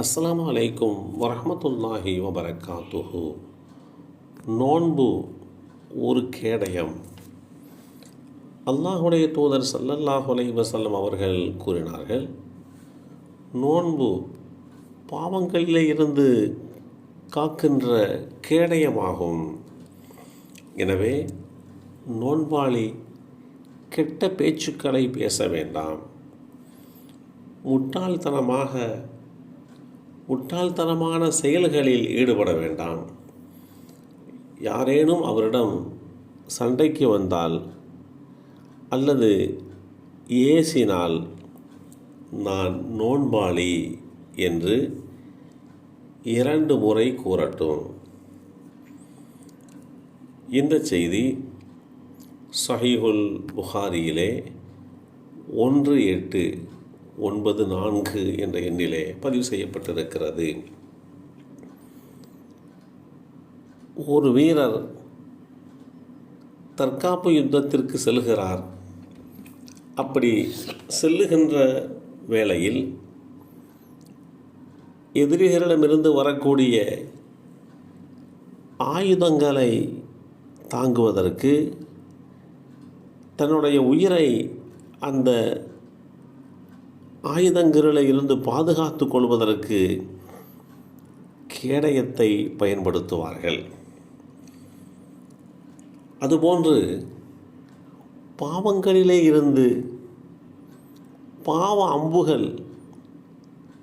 அஸ்லாம் அலைக்கும் வரமத்துல்லாஹி வபரகாத்துஹு நோன்பு ஒரு கேடயம். அல்லாஹுடைய தூதர் சல்லல்லாஹு அலைஹி வஸல்லம் அவர்கள் கூறினார்கள் நோன்பு பாவங்களிலே இருந்து காக்கின்ற கேடயமாகும். எனவே நோன்பாளி கெட்ட பேச்சுக்களை பேச வேண்டாம். முட்டாள்தனமாக முட்டாள்தனமான செயல்களில் ஈடுபட வேண்டாம். யாரேனும் அவரிடம் சண்டைக்கு வந்தால் அல்லது ஏசினால் நான் நோன்பாளி என்று இரண்டு முறை கூறட்டும். இந்த செய்தி சஹீஹுல் புகாரியிலே ஒன்று எட்டு ஒன்பது நான்கு என்ற எண்ணிலே பதிவு செய்யப்பட்டிருக்கிறது. ஒரு வீரர் தற்காப்பு யுத்தத்திற்கு செல்கிறார். அப்படி செல்லுகின்ற வேளையில் எதிரிகளிடமிருந்து வரக்கூடிய ஆயுதங்களை தாங்குவதற்கு தன்னுடைய உயிரை அந்த ஆயுதங்களில் இருந்து பாதுகாத்து கொள்வதற்கு கேடயத்தை பயன்படுத்துவார்கள். அதுபோன்று பாவங்களிலே இருந்து பாவ அம்புகள்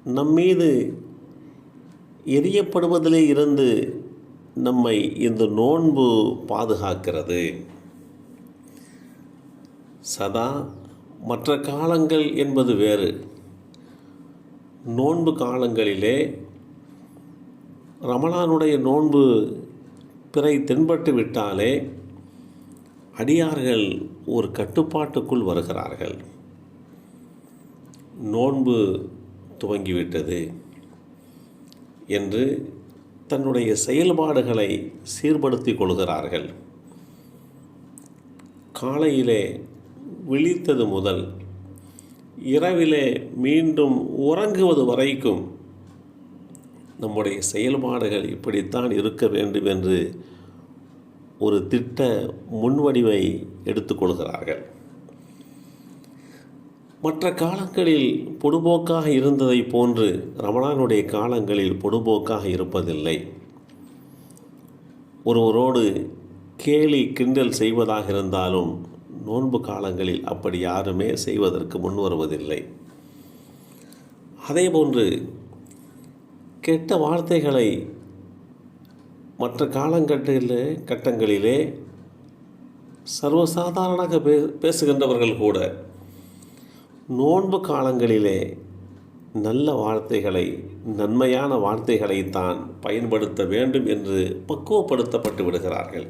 நம்மீது எரியப்படுவதிலே இருந்து நம்மை இந்த நோன்பு பாதுகாக்கிறது. சதா மற்ற காலங்கள் என்பது வேறு. நோன்பு காலங்களிலே ரமலானுடைய நோன்பு பிறை தென்பட்டு விட்டாலே அடியார்கள் ஒரு கட்டுப்பாட்டுக்குள் வருகிறார்கள். நோன்பு துவங்கிவிட்டது என்று தன்னுடைய செயல்பாடுகளை சீர்படுத்தி கொள்கிறார்கள். காலையிலே விழித்தது முதல். இரவிலே மீண்டும் உறங்குவது வரைக்கும் நம்முடைய செயல்பாடுகள் இப்படித்தான் இருக்க வேண்டும் என்று ஒரு திட்ட முன்வடிவை எடுத்துக்கொள்கிறார்கள் மற்ற காலங்களில் பொடுபோக்காக இருந்ததை போன்று ரமணானுடைய காலங்களில் பொடுபோக்காக இருப்பதில்லை. ஒருவரோடு கேலி கிண்டல் செய்வதாக இருந்தாலும் நோன்பு காலங்களில் அப்படி யாருமே செய்வதற்கு முன் வருவதில்லை. அதேபோன்று கெட்ட வார்த்தைகளை மற்ற காலங்கட்டிலே கட்டங்களிலே சர்வசாதாரணமாக பே பேசுகின்றவர்கள் கூட நோன்பு காலங்களிலே நல்ல வார்த்தைகளை நன்மையான வார்த்தைகளை தான் பயன்படுத்த வேண்டும் என்று பக்குவப்படுத்தப்பட்டு விடுகிறார்கள்.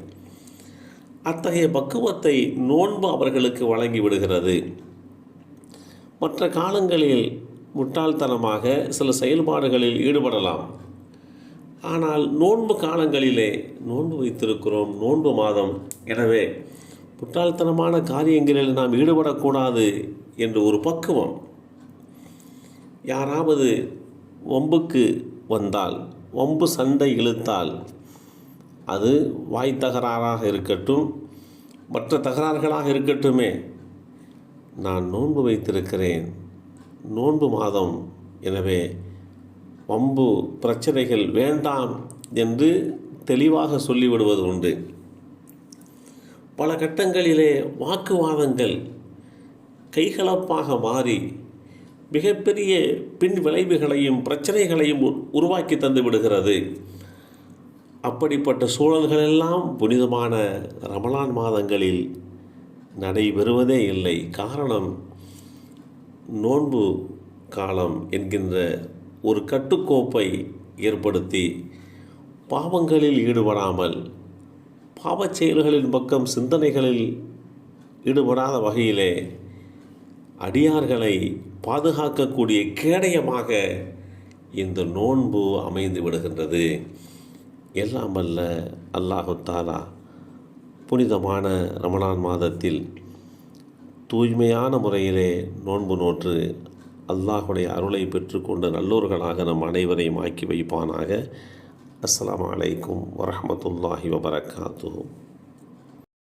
அத்தகைய பக்குவத்தை நோன்பு அவர்களுக்கு வழங்கி விடுகிறது. மற்ற காலங்களில் முட்டாள்தனமாக சில செயல்பாடுகளில் ஈடுபடலாம். ஆனால் நோன்பு காலங்களிலே நோன்பு வைத்திருக்கிறோம் நோன்பு மாதம். எனவே முட்டாள்தனமான காரியங்களில் நாம் ஈடுபடக்கூடாது என்று ஒரு பக்குவம். யாராவது வம்புக்கு வந்தால் வம்பு சண்டை இழுத்தால் அது வாய் தகராறாக இருக்கட்டும் மற்ற தகராறுகளாக இருக்கட்டுமே. நான் நோன்பு வைத்திருக்கிறேன். நோன்பு மாதம். எனவே வம்பு பிரச்சனைகள் வேண்டாம் என்று தெளிவாக சொல்லிவிடுவது உண்டு. பல கட்டங்களிலே வாக்குவாதங்கள் கைகலப்பாக மாறி மிகப்பெரிய பின் விளைவுகளையும் பிரச்சனைகளையும் உருவாக்கி தந்து விடுகிறது. அப்படிப்பட்ட சூழல்களெல்லாம் புனிதமான ரமலான் மாதங்களில் நடைபெறுவதே இல்லை. காரணம் நோன்பு காலம் என்கின்ற ஒரு கட்டுக்கோப்பை ஏற்படுத்தி பாவங்களில் ஈடுபடாமல் பாவச் செயல்களின் பக்கம் சிந்தனைகளில் ஈடுபடாத வகையிலே அடியார்களை பாதுகாக்கக்கூடிய கேடயமாக இந்த நோன்பு அமைந்து விடுகின்றது. எல்லாம் அல்ல அல்லாஹு தாலா புனிதமான ரமணான் மாதத்தில் தூய்மையான முறையிலே நோன்பு நோற்று அல்லாஹுடைய அருளை பெற்றுக்கொண்டு நல்லோர்களாக நம் அனைவரையும் ஆக்கி வைப்பானாக. அஸ்லாம் அலைக்கும் வரமத்துல்லாஹி வபரகாத்துஹு.